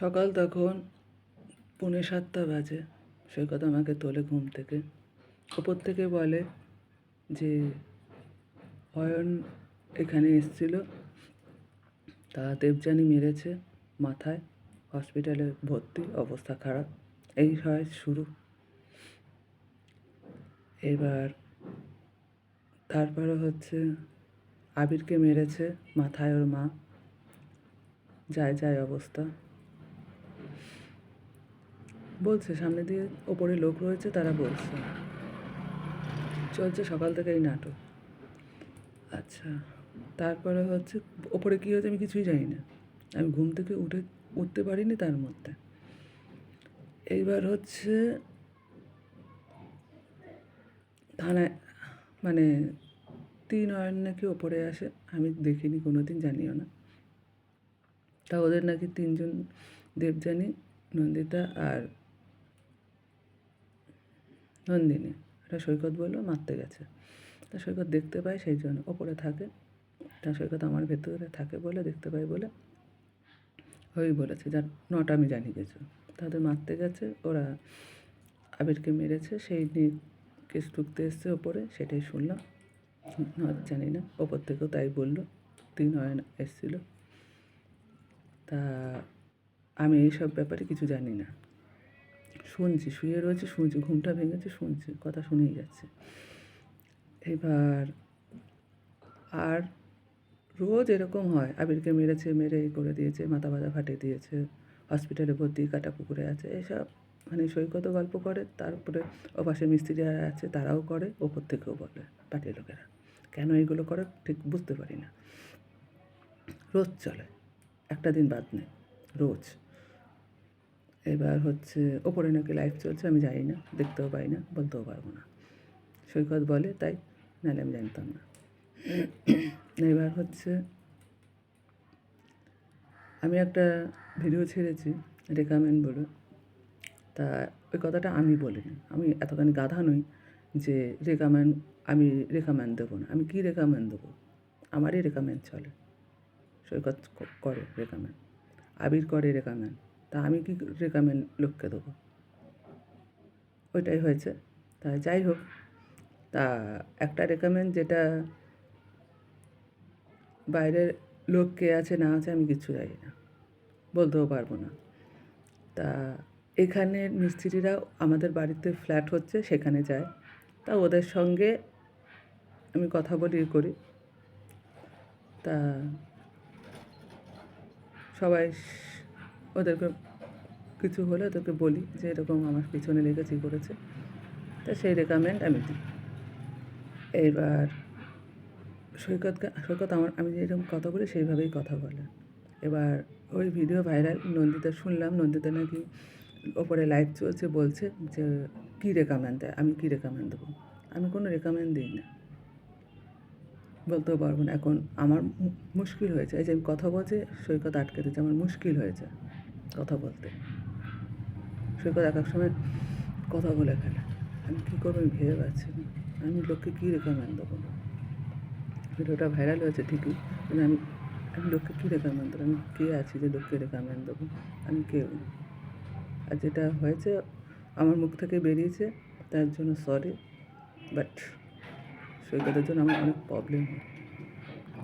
সকাল তখন পৌনে সাতটা বাজে। সৈকত আমাকে তোলে ঘুম থেকে। ওপর থেকে বলে যে, অয়ন এখানে এসেছিল। তা দেবযানী মেরেছে মাথায়। হসপিটালে ভর্তি, অবস্থা খারাপ। এই হয় শুরু। এবার তারপরে হচ্ছে আবিরকে মেরেছে মাথায় ওর মা। যায় যায় অবস্থা। বলছে, সামনে দিয়ে ওপরে লোক রয়েছে, তারা বলছে। চলছে সকাল থেকে এই নাটক। আচ্ছা তারপরে হচ্ছে, ওপরে কী হয়েছে আমি কিছুই জানি না। আমি ঘুম থেকে উঠে, উঠতে পারিনি তার মধ্যে। এইবার হচ্ছে, থানায় মানে তিন অয়ন নাকি ওপরে আসে, আমি দেখিনি কোনো দিন জানিও না। তা ওদের নাকি তিনজন দেবযানী, নন্দিতা আর নন্দিনী। এটা সৈকত বলল, মারতে গেছে। তা সৈকত দেখতে পায়, সেই জন্য ওপরে থাকে। তা সৈকত আমার ভেতরে থাকে বলে, দেখতে পাই বলে। ওই বলেছে, যার নটা আমি জানি কিছু। তাদের মারতে গেছে, ওরা আবিরকে মেরেছে, সেই নিয়ে কেস ঢুকতে এসছে ওপরে, সেটাই শুনলাম। না জানি না, ওপর থেকেও তাই বলল, তিন অয়ন এসছিল। তা আমি এইসব ব্যাপারে কিছু জানি না। শুনছি, শুয়ে রয়েছে, শুনছি, ঘুমটা ভেঙেছে, শুনছি, কথা শুনেই যাচ্ছে। এবার আর রোজ এরকম হয়, আবিরকে মেরেছে, মেরে করে দিয়েছে, মাথা বাজা ফাটিয়ে দিয়েছে, হসপিটালে ভর্তি কাটা পুকুরে আছে, এসব মানে সৈকত গল্প করে, তারপরে ও পাশে মিস্ত্রিরা আছে, তারাও করে, ওপর থেকেও বলে পার্টির লোকেরা। কেন এইগুলো করে ঠিক বুঝতে পারি না। রোজ চলে, একটা দিন বাদ নেই, রোজ। এবার হচ্ছে ওপরে নাকি লাইভ চলছে, আমি জানি না, দেখতেও পাই না, বলতেও পারব না। সৈকত বলে, তাই নাহলে আমি জানতাম না। এবার হচ্ছে আমি একটা ভিডিও ছেড়েছি রেকামেন্ড বলে। তা ওই কথাটা আমি বলিনি, আমি এতখানি গাধা নই যে রেকামেন্ড আমি রেকামেন্ড দেবো না। আমি কী রেকামেন্ড দেবো? আমারই রেকামেন্ড চলে। সৈকত করে রেকামেন্ড আবির করে রেকামেন্ড তা আমি কি রেকামেন্ড লোককে দেবো? ওইটাই হয়েছে। তা যাই হোক, তা একটা রেকামেন্ড যেটা বাইরের লোক কে আছে, না আছে, আমি কিচ্ছু জানি না। বলতেও পারব না। তা এখানে মিস্ত্রিরা আমাদের বাড়িতে ফ্ল্যাট হচ্ছে, সেখানে যায়। তা ওদের সঙ্গে আমি কথা বলি করি। তা সবাই ওদেরকে কিছু হলে ওদেরকে বলি যে এরকম আমার পিছনে লেগেছে করেছে। তা সেই রেকমেন্ড আমি দিই। এবার সৈকতকে, সৈকত আমার, আমি যেরকম কথা বলি সেইভাবেই কথা বলে। এবার ওই ভিডিও ভাইরাল নন্দিতা শুনলাম, নন্দিতা নাকি ওপরে লাইভ চলছে, বলছে যে কী রেকমেন্ড দেয়, আমি কী রেকমেন্ড দেবো? আমি কোনো রেকমেন্ড দিই না। বলতেও পারব না। এখন আমার মুশকিল হয়েছে। এই যে আমি কথা বলছি, সৈকত আটকে দিচ্ছে আমার মুশকিল হয়েছে। কথা বলতে। সৈকত এক এক সময় কথা বলে ফেলে। আমি কী করব? আমি ভেবে পাচ্ছি না। আমি লোককে কী রেকমেন্ড দেবো? ভিডিওটা ভাইরাল হয়েছে ঠিকই, কিন্তু আমি আমি লোককে কী রেকমেন্ড দেবো? আমি কে আছি যে লোককে রেকমেন্ড দেবো? আমি কেউ আর যেটা হয়েছে, আমার মুখ থেকে বেরিয়েছে, তার জন্য সরি বাট সৈকতের জন্য আমার অনেক প্রবলেম হয়।